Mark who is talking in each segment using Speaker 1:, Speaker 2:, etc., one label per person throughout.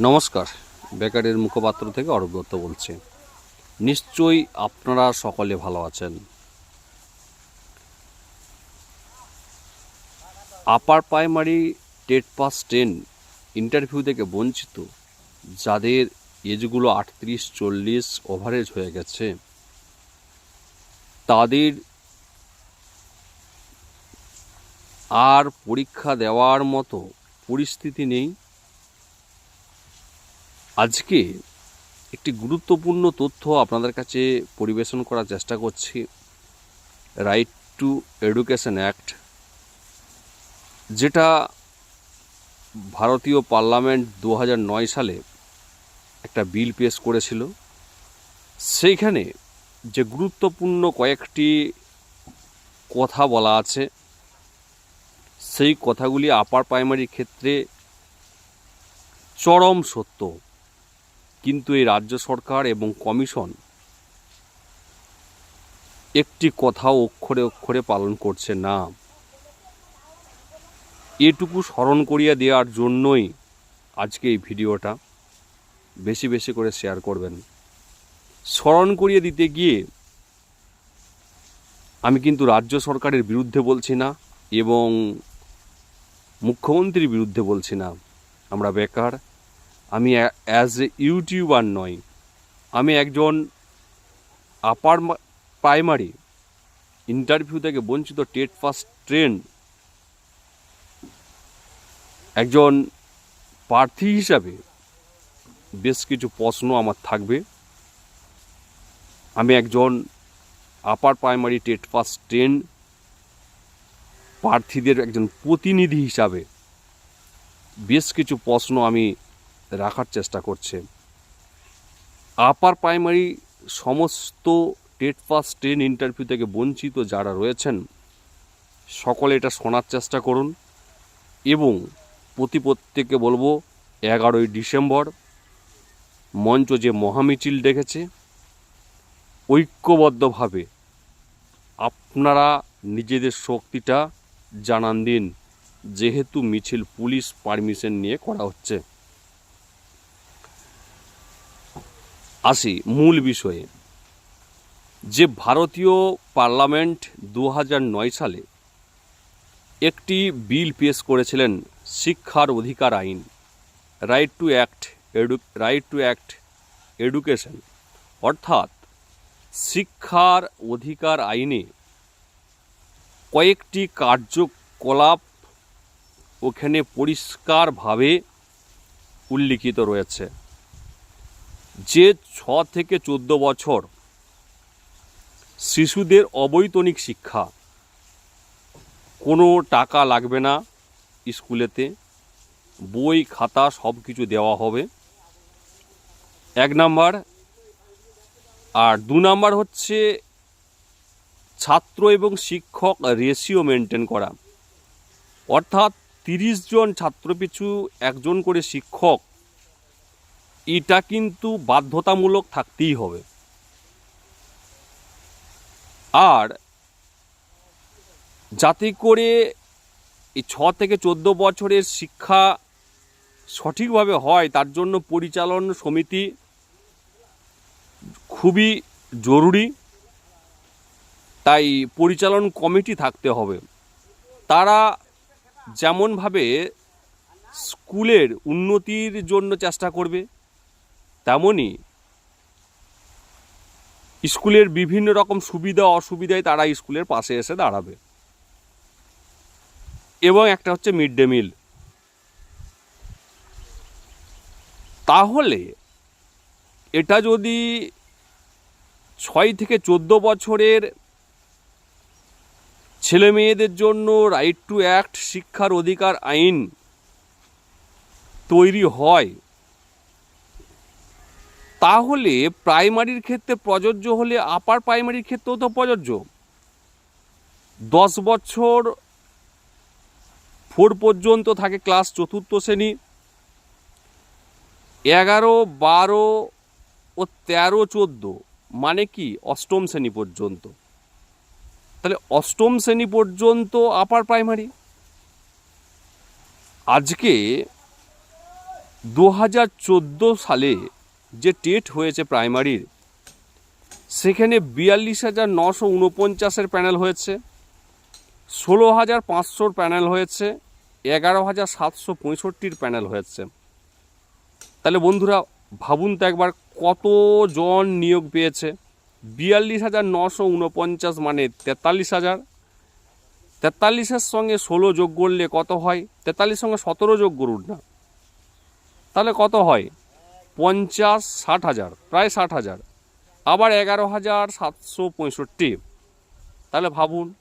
Speaker 1: নমস্কার। বেকারের মুখপাত্র থেকে অরূপ দত্ত বলছি। নিশ্চয়ই আপনারা সকলে ভালো আছেন। Upper primary TET passed interview থেকে বঞ্চিত, যাদের এজগুলো আটত্রিশ, চল্লিশ ওভারেজ হয়ে গেছে, তাদের আর পরীক্ষা দেওয়ার মতো পরিস্থিতি নেই। আজকে একটি গুরুত্বপূর্ণ তথ্য আপনাদের কাছে পরিবেশন করার চেষ্টা করছি। রাইট টু এডুকেশন অ্যাক্ট যেটা ভারতীয় পার্লামেন্ট দু সালে একটা বিল পেশ করেছিল। সেইখানে যে গুরুত্বপূর্ণ কয়েকটি কথা বলা আছে, সেই কথাগুলি আপার প্রাইমারির ক্ষেত্রে চরম সত্য। কিন্তু এই রাজ্য সরকার এবং কমিশন একটি কথাও অক্ষরে অক্ষরে পালন করছে না। এটুকু স্মরণ করিয়ে দেওয়ার জন্যই আজকে এই ভিডিওটা বেশি বেশি করে শেয়ার করবেন। স্মরণ করিয়ে দিতে গিয়ে আমি কিন্তু রাজ্য সরকারের বিরুদ্ধে বলছি না এবং মুখ্যমন্ত্রীর বিরুদ্ধে বলছি না। আমরা বেকার আমি অ্যাজ এ ইউটিউবার নই। আমি একজন আপার প্রাইমারি ইন্টারভিউ থেকে বঞ্চিত টেট ফার্স্ট ট্রেন্ড একজন প্রার্থী হিসাবে বেশ কিছু প্রশ্ন আমার থাকবে। আমি একজন আপার প্রাইমারি টেট ফার্স্ট টেন প্রার্থীদের একজন প্রতিনিধি হিসাবে বেশ কিছু প্রশ্ন আমি রাখার চেষ্টা করছে। আপার প্রাইমারি সমস্ত টেট পাস টেন ইন্টারভিউ থেকে বঞ্চিত যারা রয়েছেন, সকলে এটা শোনার চেষ্টা করুন এবং প্রতি প্রত্যেককে বলব, এগারোই ডিসেম্বর মঞ্চ যে মহামিছিল ডেকেছে, ঐক্যবদ্ধভাবে আপনারা নিজেদের শক্তিটা জানান দিন, যেহেতু মিছিল পুলিশ পারমিশন নিয়ে করা হচ্ছে। আসি, মূল বিষয়ে। যে ভারতীয় পার্লামেন্ট দু সালে একটি বিল পেশ করেছিলেন শিক্ষার অধিকার আইন right to act edu right to act education অর্থাৎ শিক্ষার অধিকার আইনে কয়েকটি কার্যকলাপ ওখানে পরিষ্কারভাবে উল্লিখিত রয়েছে। যে ছ থেকে চোদ্দ বছর শিশুদের অবৈতনিক শিক্ষা, কোনো টাকা লাগবে না স্কুলেতে, বই, খাতা সব কিছু দেওয়া হবে। এক নাম্বার। আর দু নাম্বার হচ্ছে ছাত্র এবং শিক্ষক রেশিও মেনটেন করা। অর্থাৎ তিরিশ জন ছাত্রপিছু একজন করে শিক্ষক এটা কিন্তু বাধ্যতামূলক থাকতেই হবে। আর যাতে করে এই ছ থেকে চোদ্দ বছরের শিক্ষা সঠিকভাবে হয়, তার জন্য পরিচালন সমিতি খুবই জরুরি। তাই পরিচালন কমিটি থাকতে হবে। তারা যেমনভাবে স্কুলের উন্নতির জন্য চেষ্টা করবে তেমনই স্কুলের বিভিন্ন রকম সুবিধা অসুবিধায় তারা স্কুলের পাশে এসে দাঁড়াবে। এবং একটা হচ্ছে মিড ডে মিল। তাহলে এটা যদি ছয় থেকে চোদ্দ বছরের ছেলে মেয়েদের জন্য রাইট টু অ্যাক্ট শিক্ষার অধিকার আইন তৈরি হয় তাহলে প্রাইমারির ক্ষেত্রে প্রযোজ্য হলে আপার প্রাইমারির ক্ষেত্রেও তো প্রযোজ্য। দশ বছর ফোর পর্যন্ত থাকে ক্লাস চতুর্থ শ্রেণি। এগারো, বারো ও তেরো, চোদ্দ মানে কি? অষ্টম শ্রেণি পর্যন্ত। তাহলে অষ্টম শ্রেণি পর্যন্ত আপার প্রাইমারি। আজকে দু হাজার চোদ্দ সালে যে টেট হয়েছে প্রাইমারির, সেখানে বিয়াল্লিশ হাজার নশো উনপঞ্চাশের প্যানেল হয়েছে, ষোলো হাজার পাঁচশোর প্যানেল হয়েছে, এগারো হাজার সাতশো পঁয়ষট্টির প্যানেল হয়েছে। তাহলে বন্ধুরা, ভাবুন তো একবার কতজন নিয়োগ পেয়েছে। বিয়াল্লিশ হাজার নশো উনপঞ্চাশ মানে তেতাল্লিশ হাজার। তেতাল্লিশের সঙ্গে ষোলো যোগ করলে কত হয়? তেতাল্লিশ সঙ্গে সতেরো যোগ করুন না। তাহলে কত হয়? পঞ্চাশ, ষাট হাজার, প্রায় ষাট হাজার। আবার এগারো হাজার সাতশো পঁয়ষট্টি। তাহলে ভাবুন,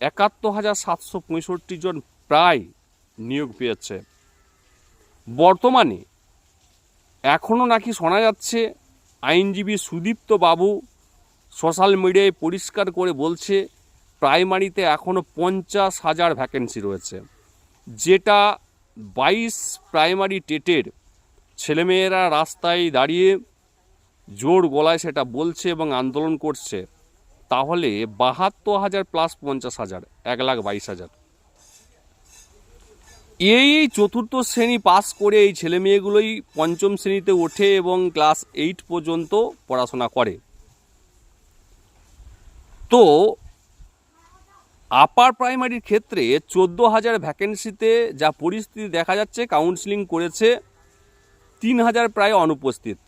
Speaker 1: একাত্তর হাজার সাতশো পঁয়ষট্টি জন প্রায় নিয়োগ পেয়েছে। বর্তমানে এখনও নাকি শোনা যাচ্ছে, আইনজীবী সুদীপ্ত বাবু সোশ্যাল মিডিয়ায় পরিষ্কার করে বলছে, প্রাইমারিতে এখনও পঞ্চাশ হাজার ভ্যাকেন্সি রয়েছে। যেটা বাইশ প্রাইমারি টেটের ছেলেমেয়েরা রাস্তায় দাঁড়িয়ে জোর গলায় সেটা বলছে এবং আন্দোলন করছে, তাহলে বাহাত্তর হাজার প্লাস পঞ্চাশ হাজার, এক লাখ বাইশ হাজার। এই চতুর্থ শ্রেণি পাস করে এই ছেলে মেয়েগুলোই পঞ্চম শ্রেণীতে ওঠে এবং ক্লাস এইট পর্যন্ত পড়াশোনা করে। তো আপার প্রাইমারির ক্ষেত্রে চোদ্দ হাজার ভ্যাকেন্সিতে যা পরিস্থিতি দেখা যাচ্ছে কাউন্সিলিং করেছে তিন হাজার প্রায় অনুপস্থিত।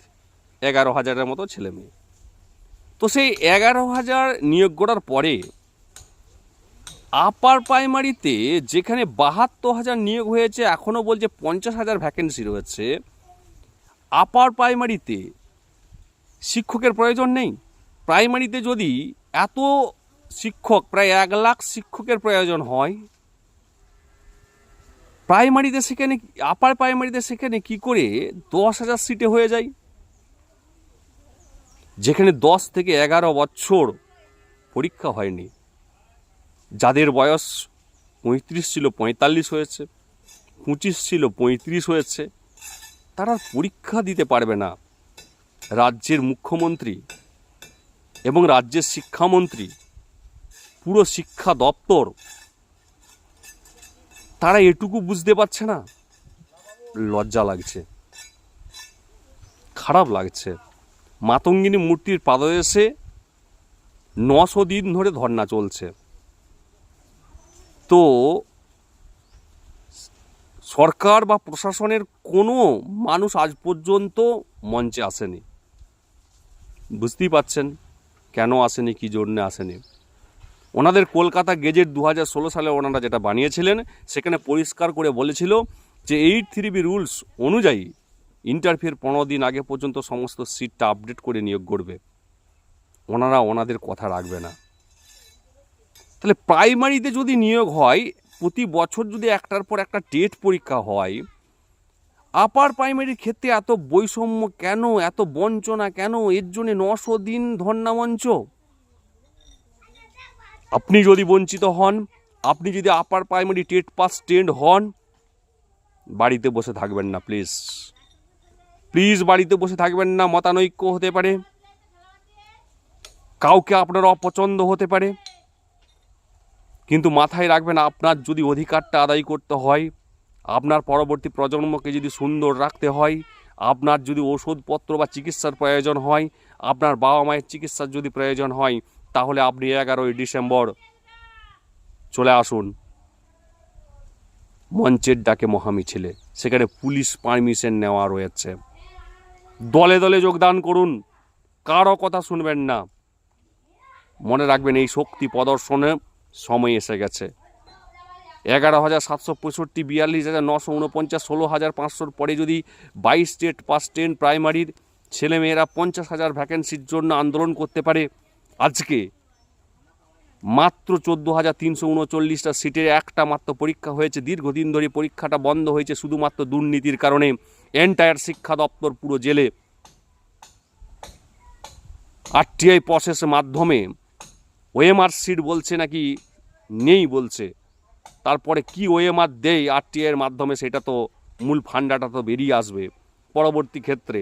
Speaker 1: এগারো হাজারের মতো ছেলে মেয়ে। তো সেই এগারো হাজার নিয়োগ করার পরে আপার প্রাইমারিতে যেখানে বাহাত্তর হাজার নিয়োগ হয়েছে এখনও বলছে পঞ্চাশ হাজার ভ্যাকেন্সি রয়েছে আপার প্রাইমারিতে শিক্ষকের প্রয়োজন নেই। প্রাইমারিতে যদি এত শিক্ষক, প্রায় এক লাখ শিক্ষকের প্রয়োজন হয় প্রাইমারিতে সেখানে আপার প্রাইমারিতে সেখানে কি করে দশ হাজার সিটে হয়ে যায়? যেখানে দশ থেকে এগারো বছর পরীক্ষা হয়নি। যাদের বয়স পঁয়ত্রিশ ছিল পঁয়তাল্লিশ হয়েছে, পঁচিশ ছিল পঁয়ত্রিশ হয়েছে, তারা পরীক্ষা দিতে পারবে না। রাজ্যের মুখ্যমন্ত্রী এবং রাজ্যের শিক্ষামন্ত্রী, পুরো শিক্ষা দপ্তর তারা এটুকু বুঝতে পারছে না। লজ্জা লাগছে। খারাপ লাগছে। মাতঙ্গিনী মূর্তির পাদদেশে নশো দিন ধরে ধর্না চলছে। তো সরকার বা প্রশাসনের কোনো মানুষ আজ পর্যন্ত মঞ্চে আসেনি। বুঝতেই পাচ্ছেন কেন আসেনি, কী জন্যে আসেনি? ওনাদের কলকাতা গেজেট দু হাজার ষোলো সালে ওনারা যেটা বানিয়েছিলেন, সেখানে পরিষ্কার করে বলেছিল যে এইট থ্রি বি রুলস অনুযায়ী ইন্টারভিউর পনেরো দিন আগে পর্যন্ত সমস্ত সিটটা আপডেট করে নিয়োগ করবে ওনারা ওনাদের কথা রাখবে না। তাহলে প্রাইমারিতে যদি নিয়োগ হয়, প্রতি বছর যদি একটার পর একটা টেট পরীক্ষা হয়, আপার প্রাইমারির ক্ষেত্রে এত বৈষম্য কেন, এত বঞ্চনা কেন, এর জন্যে নশো দিন ধর্ণামঞ্চ আপনি যদি বঞ্চিত হন, আপনি যদি upper primary TET passed হন, বাড়িতে বসে থাকবেন না প্লিজ প্লিজ বাড়িতে বসে থাকবেন না, মতানৈক্য হতে পারে। কাউকে আপনার অপছন্দ হতে পারে। কিন্তু মাথায় রাখবেন, আপনার যদি অধিকারটা আদায় করতে হয়, আপনার পরবর্তী প্রজন্মকে যদি সুন্দর রাখতে হয়, আপনার যদি ওষুধপত্র বা চিকিৎসার প্রয়োজন হয়, আপনার বাবা মায়ের চিকিৎসার যদি প্রয়োজন হয় তাহলে আপনি এগারোই ডিসেম্বর চলে আসুন। মঞ্চের ডাকে মহামিছিলে সেখানে পুলিশ পারমিশন নেওয়া রয়েছে। দলে দলে যোগদান করুন, কারও কথা শুনবেন না। মনে রাখবেন এই শক্তি প্রদর্শনে সময় এসে গেছে। এগারো হাজার সাতশো পঁয়ষট্টি, বিয়াল্লিশ হাজার নশো উনপঞ্চাশ, ষোলো হাজার পাঁচশোর পরে যদি বাইশ স্টেট পাস টেন প্রাইমারির ছেলেমেয়েরা পঞ্চাশ হাজার ভ্যাকেন্সির জন্য আন্দোলন করতে পারে আজকে মাত্র চোদ্দ হাজার তিনশো উনচল্লিশটা সিটের একটা মাত্র পরীক্ষা হয়েছে। দীর্ঘদিন ধরে পরীক্ষাটা বন্ধ হয়েছে শুধুমাত্র দুর্নীতির কারণে। এন্টায়ার শিক্ষা দপ্তর পুরো জেলে। আরটিআই প্রসেসের মাধ্যমে ওএমআর সিট বলছে নাকি নেই বলছে। তারপরে কি ওএমআর দেয় আরটিআইয়ের মাধ্যমে সেটা তো মূল ফান্ডাটা তো বেরিয়ে আসবে। পরবর্তী ক্ষেত্রে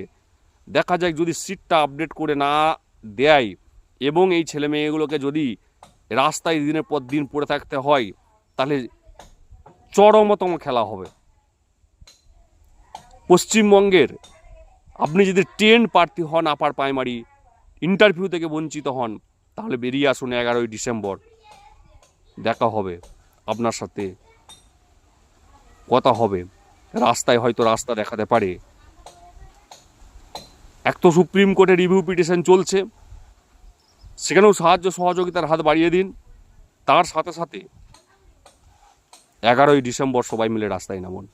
Speaker 1: দেখা যায় যদি সিটটা আপডেট করে না দেয় এবং এই ছেলে মেয়েগুলোকে যদি রাস্তায় দিনের পর দিন পড়ে থাকতে হয়, তাহলে চরমতম খেলা হবে। পশ্চিমবঙ্গের আপনি যদি টেন প্রার্থী হন আপার প্রাইমারি, ইন্টারভিউ থেকে বঞ্চিত হন, তাহলে বেরিয়ে আসুন এগারোই ডিসেম্বর। দেখা হবে, আপনার সাথে কথা হবে। রাস্তায় হয়তো রাস্তা দেখাতে পারে। এক তো সুপ্রিম কোর্টে রিভিউ পিটিশন চলছে। সেখানেও সাহায্য সহযোগিতার হাত বাড়িয়ে দিন। তার সাথে সাথে এগারোই ডিসেম্বর সবাই মিলে রাস্তায় নামুন।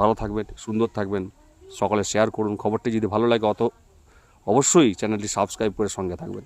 Speaker 1: ভালো থাকবেন, সুন্দর থাকবেন। সকলে শেয়ার করুন। খবরটি যদি ভালো লাগে অত অবশ্যই চ্যানেলটি সাবস্ক্রাইব করে সঙ্গে থাকবেন।